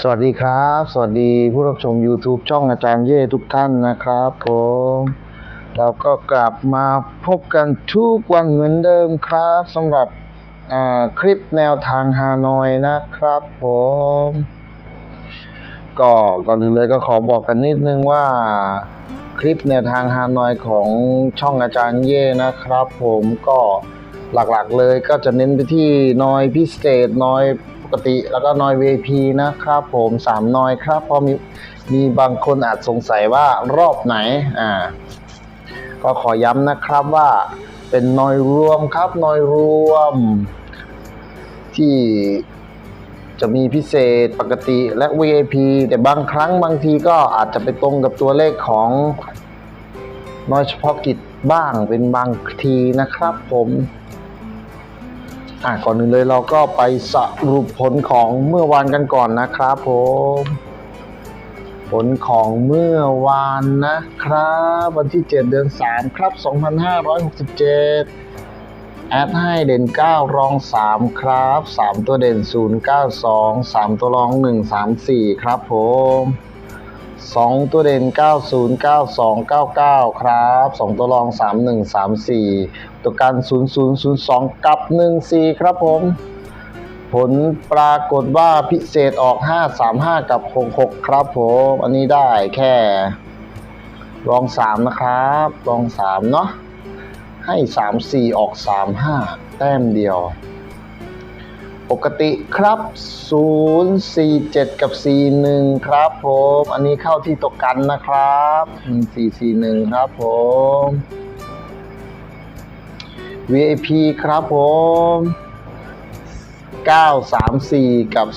สวัสดีครับ สวัสดีผู้รับชม YouTube ช่องอาจารย์เย่ทุกท่านนะครับผมเราก็กลับมาพบกันทุกวันเหมือนเดิมครับสำหรับคลิปแนวทางฮานอยนะครับผมก็ก่อนอื่นเลยก็ขอบอกกันนิดนึงว่าคลิปแนวทางฮานอยของช่องอาจารย์เย่นะครับ ผมก็หลักๆเลยก็จะเน้นไปที่นอยพิเศษนอย ปกติแล้วก็นอย VIP นะครับผมสามนอยครับพราะมีมีบางคนอาจสงสัยว่ารอบไหนอ่าก็ขอย้ำนะครับว่าเป็นนอยรวมครับนอยรวม ที่จะมีพิเศษปกติและ VIP แต่บางครั้งบางทีก็อาจจะไปตรงกับตัวเลขของน้อยเฉพาะกิจบ้างเป็นบางทีนะครับผม อะก่อนอื่นเลยเราก็ไปสรุปผลของเมื่อวานกันก่อนนะครับผมผลของเมื่อวานนะครับ วันที่ 7 เดือน 3 ครับ 2567 แอดให้เด่น 9 รอง 3 ครับ 3 ตัวเด่น 092 3 ตัวรอง 134 ครับผม 2 ตัวเด่น 90 92 99 ครับ 2 ตัวรอง 3134 ตัวกัน 0002 กับ 14 ครับผม ผลปรากฏว่าพิเศษออก 535 กับ 66 ครับผม อันนี้ได้แค่รอง 3 นะครับรอง 3 เนาะให้ 3 4 ออก 3 5 แต้มเดียว ปกติครับ 0 4 7 กับ 4 1 ครับผม อันนี้เข้าที่ตกกันนะครับ 4 4 1 ครับผม VIP ครับผม 934 กับ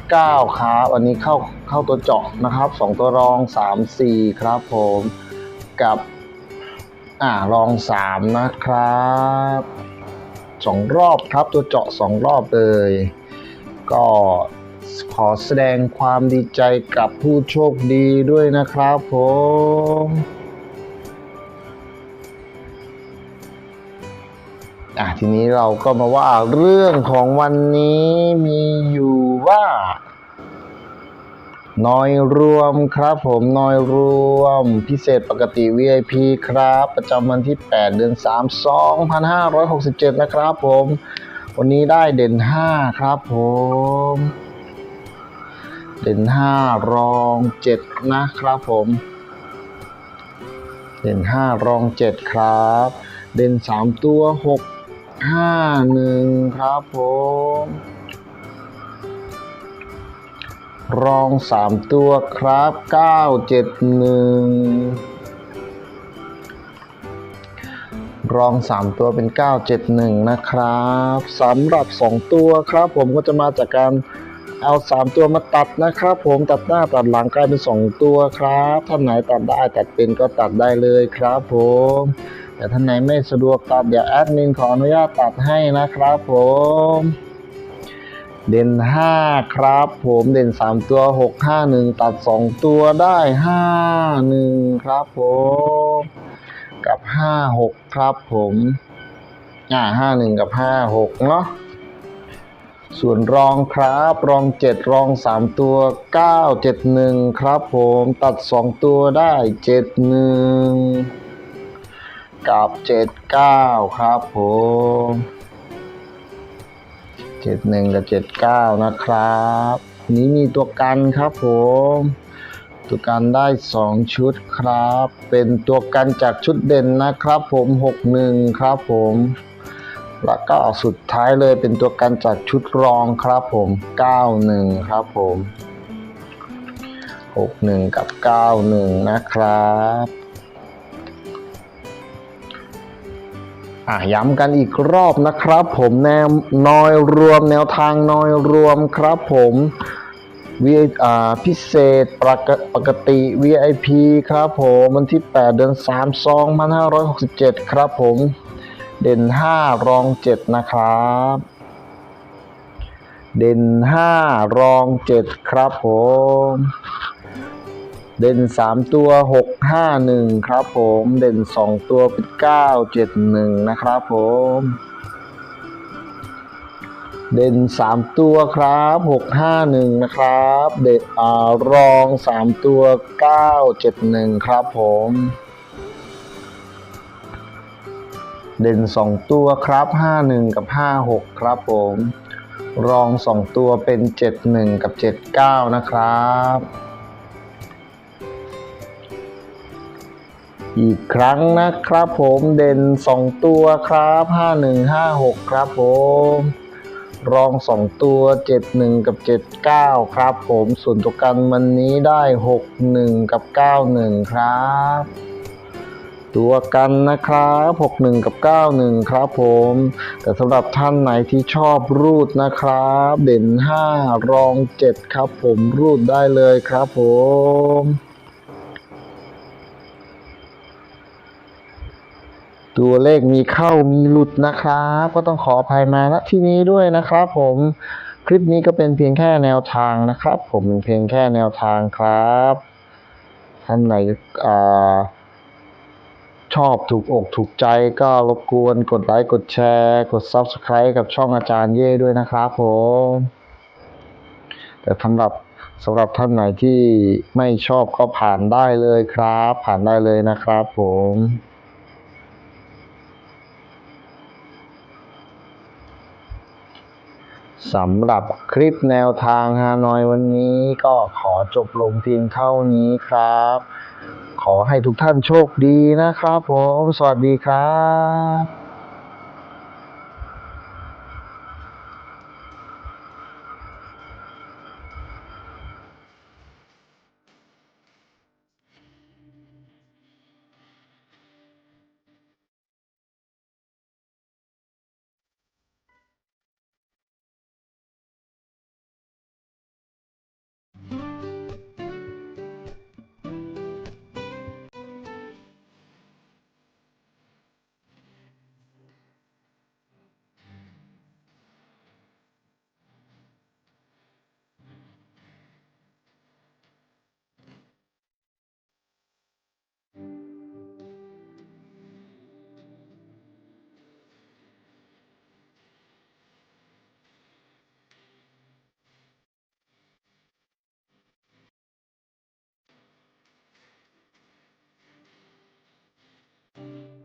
39 ครับ อันนี้เข้าเข้าตัวเจาะนะครับ 2 ตัวรอง 34 ครับผม กับ อ่ารอง 3 นะครับ สองรอบครับ ตัวเจาะสองรอบเลย ก็ขอแสดงความดีใจกับผู้โชคดีด้วยนะครับผมอะทีนี้เราก็มาว่าเรื่องของวันนี้มีอยู่ว่า น้อยรวมครับผมน้อยรวมพิเศษปกติ VIP ครับ ประจำวันที่ 8 เดือน 3 2567 นะครับผม วันนี้ได้เด่น 5 ครับผม เด่น 5 รอง 7 นะครับผม เด่น 5 รอง 7 ครับ เด่น 3 ตัว 6 5 1 ครับผม รองสามตัวครับเก้าเจ็ดหนึ่งรองสามตัวเป็นเก้าเจ็ดหนึ่งนะครับสำหรับสองตัวครับ ผมก็จะมาจากการเอาสามตัวมาตัดนะครับ ผมตัดหน้าตัดหลังกลายเป็นสองตัวครับท่านไหนตัดได้ตัดเป็นก็ตัดได้เลยครับผมแต่ท่านไหนไม่สะดวกตัดเดี๋ยวแอดมินขออนุญาตตัดให้นะครับผม เด่นห้าครับผมเด่นสามตัวหกห้าหนึ่งตัดสองตัวได้ห้าหนึ่งครับผม กับห้าหกครับผมอ่าห้าหนึ่งกับห้าหกเนาะส่วนรองครับรองเจ็ดรองสามตัวเก้าเจ็ดหนึ่งครับผมตัดสองตัวได้เจ็ดหนึ่งกับเจ็ดเก้าครับผม เจ็ดหนึ่งกับเจ็ดเก้านะครับ นี้มีตัวกันครับผม ตัวกันได้สองชุดครับ เป็นตัวกันจากชุดเด่นนะครับผมหกหนึ่งครับผม แล้วก็สุดท้ายเลยเป็นตัวกันจากชุดรองครับผมเก้าหนึ่งครับผมหกหนึ่งกับเก้าหนึ่งนะครับ อะย้ำกันอีกรอบนะครับ ผมแนวนอยรวมแนวทางนอยรวมครับผมวีอ่าพิเศษปกปกติ VIP ครับผมวันที่ 8 เดือน3 2567 ครับผม เด่น 5 รอง 7 นะครับ เด่น 5 รอง 7 ครับผม เด่น 3 ตัว 6 5 1 ครับผม เด่น 2 ตัวเป็น 9 7 1 นะครับผม เด่น 3 ตัวครับ 6 5 1 นะครับ เด่นอ่ารอง 3 ตัว 9 7 1 ครับผมเด่น 2 ตัวครับ 5 1 กับ 5 6 ครับผม รอง 2 ตัวเป็น 7 1 กับ 7 9 นะครับ อีกครั้งนะครับผมเด่น 2 ตัวครับ 5 1 5 6 ครับผม รอง 2 ตัว 7 1 กับ 7 9 ครับผมส่วนตัวกันวันนี้ได้ 6 1 กับ 9 1 ครับ ตัวกันนะครับ 6 1 กับ 9 1 ครับผม แต่สำหรับท่านไหนที่ชอบรูดนะครับ เด่น 5 รอง 7 ครับผมรูดได้เลยครับผม ตัวเลขมีเข้ามีหลุดนะครับ ก็ต้องขออภัยมาณที่นี้ด้วยนะครับ ผมคลิปนี้ก็เป็นเพียงแค่แนวทางนะครับ ผมเป็นเพียงแค่แนวทางครับท่านไหนอ่าชอบถูกอกถูกใจก็รบกวนกดไลค์กดแชร์ กด Subscribe กับช่องอาจารย์เย่ด้วยนะครับผม แต่สำหรับสำหรับท่านไหนที่ไม่ชอบก็ผ่านได้เลยครับ ผ่านได้เลยนะครับผม สำหรับคลิปแนวทางฮานอยวันนี้ก็ขอจบลงเพียงเท่านี้ครับ ขอให้ทุกท่านโชคดีนะครับผม สวัสดีครับ